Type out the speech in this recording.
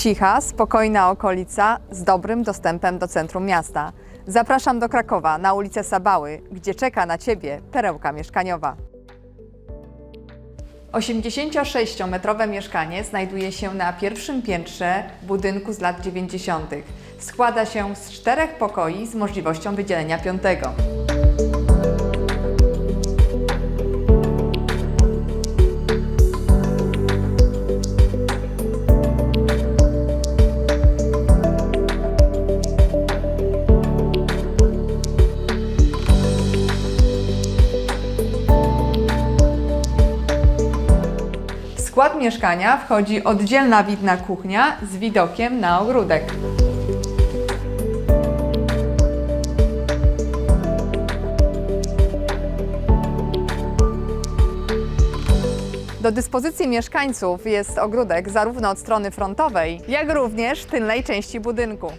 Cicha, spokojna okolica z dobrym dostępem do centrum miasta. Zapraszam do Krakowa na ulicę Sabały, gdzie czeka na Ciebie perełka mieszkaniowa. 86-metrowe mieszkanie znajduje się na pierwszym piętrze budynku z lat 90. Składa się z czterech pokoi z możliwością wydzielenia piątego. Skład mieszkania wchodzi oddzielna widna kuchnia z widokiem na ogródek. Do dyspozycji mieszkańców jest ogródek zarówno od strony frontowej, jak również tylnej części budynku.